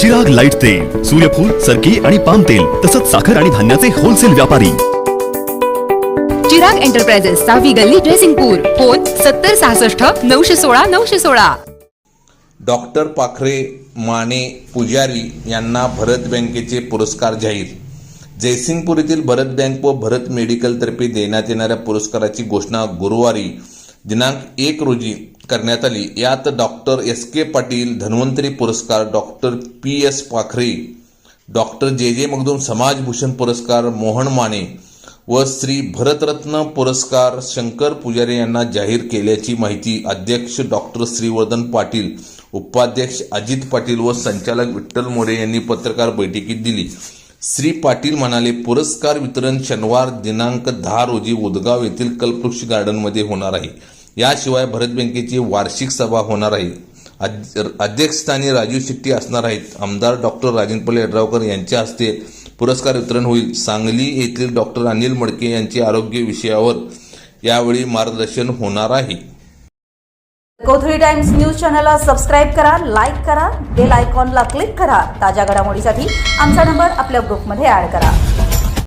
Chirag light तेल सूर्यफूल सरकी आणि पाम तेल तसंच साखर आणि धान्याचे होलसेल व्यापारी. चिराग एंटरप्राइजेस सहावी गल्ली ड्रेसिंगपूर फोन सत्तर सहासष्ट नऊशे सोळा नऊशे सोळा. डॉक्टर पाखरे माने पुजारी यांना भरत बँकेचे पुरस्कार जाहीर. जयसिंगपूर येथील भरत बँक व भरत मेडिकलतर्फे देण्यात येणाऱ्या पुरस्काराची घोषणा गुरुवारी दिनांक एक रोजी करण्यात आली. यात doctor S K Patil Dhanvantari पुरस्कार doctor P S Pakhare doctor J J Magdum समाजभूषण पुरस्कार मोहन माने व श्री भरतरत्न पुरस्कार शंकर पुजारी यांना जाहीर केल्याची माहिती अध्यक्ष डॉक्टर श्रीवर्धन पाटील उपाध्यक्ष अजित पाटील व संचालक विठ्ठल मोरे यांनी पत्रकार बैठकीत दिली. श्री पाटील म्हणाले पुरस्कार वितरण शनिवार दिनांक दहा रोजी उदगाव येथील कल्पवृक्ष गार्डनमध्ये होणार आहे. याशिवाय भरत बँकेची वार्षिक सभा होणार आहे. अध्यक्षस्थानी राजीव शेट्टी असणार आहेत. आमदार डॉक्टर राजनपल्ले यड्रावकर यांच्या हस्ते पुरस्कार वितरण होईल. सांगली येथील डॉक्टर अनिल मडके यांचे आरोग्य विषयावर यावेळी मार्गदर्शन होणार आहे. कोथळी टाइम्स न्यूज चॅनलला सबस्क्राईब करा लाईक करा बेल आयकॉनला क्लिक करा. ताज्या घडामोडीसाठी आमचा नंबर आपल्या ग्रुपमध्ये ऍड करा.